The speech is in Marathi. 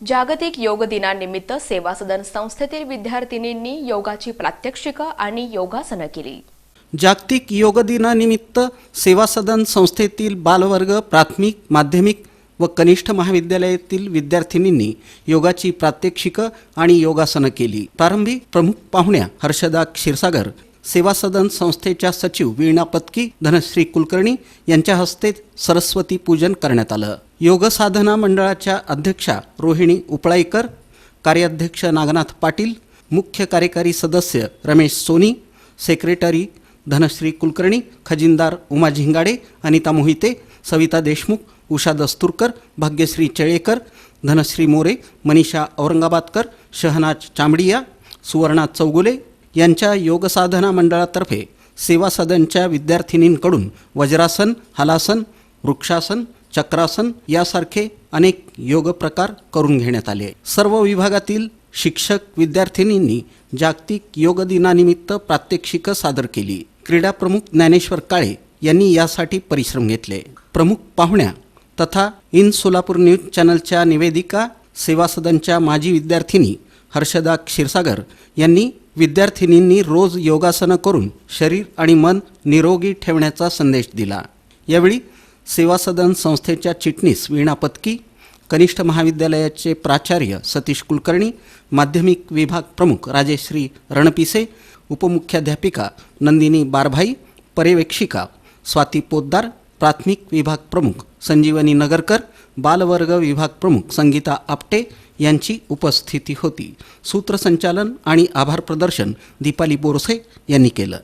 जागतिक योग दिनानिमित्त सेवा सदन संस्थेतील विद्यार्थिनींनी योगाची प्रात्यक्षिक आणि योगासनं केली. जागतिक योग दिनानिमित्त सेवा सदन संस्थेतील बालवर्ग प्राथमिक माध्यमिक व कनिष्ठ महाविद्यालयातील विद्यार्थिनींनी योगाची प्रात्यक्षिकं आणि योगासनं केली. प्रारंभी प्रमुख पाहुण्या हर्षदा क्षीरसागर सेवा सदन संस्थेच्या सचिव वीणा पत्की धनश्री कुलकर्णी यांच्या हस्ते सरस्वती पूजन करण्यात आलं. योग साधना मंडळाच्या अध्यक्षा रोहिणी उपळाईकर कार्याध्यक्ष नागनाथ पाटील मुख्य कार्यकारी सदस्य रमेश सोनी सेक्रेटरी धनश्री कुलकर्णी खजिनदार उमा झिंगाडे अनिता मोहिते सविता देशमुख उषा दस्तुरकर भाग्यश्री चेळेकर धनश्री मोरे मनीषा औरंगाबादकर शहनाज चांबडिया सुवर्णा चौगुले यांच्या योगसाधना मंडळातर्फे सेवा सदनच्या विद्यार्थिनींकडून वज्रासन हलासन वृक्षासन चक्रासन यासारखे अनेक योग प्रकार करून घेण्यात आले. सर्व विभागातील शिक्षक विद्यार्थिनींनी जागतिक योग दिनानिमित्त प्रात्यक्षिकं सादर केली. क्रीडा प्रमुख ज्ञानेश्वर काळे यांनी यासाठी परिश्रम घेतले. प्रमुख पाहुण्या तथा इन सोलापूर न्यूज चॅनलच्या निवेदिका सेवा सदनच्या माजी विद्यार्थिनी हर्षदा क्षीरसागर यांनी विद्यार्थिनींनी रोज योगासनं करून शरीर आणि मन निरोगी ठेवण्याचा संदेश दिला. यावेळी सेवा सदन संस्थेच्या चिटणीस वीणा पत्की कनिष्ठ महाविद्यालयाचे प्राचार्य सतीश कुलकर्णी माध्यमिक विभाग प्रमुख राजेश्री रणपिसे उपमुख्याध्यापिका नंदिनी बारभाई पर्यवेक्षिका स्वाती पोद्दार प्राथमिक विभाग प्रमुख संजीवनी नगरकर बालवर्ग विभाग प्रमुख संगीता आपटे यांची उपस्थिती होती. सूत्रसंचालन आणि आभार प्रदर्शन दीपाली बोरसे यांनी केलं.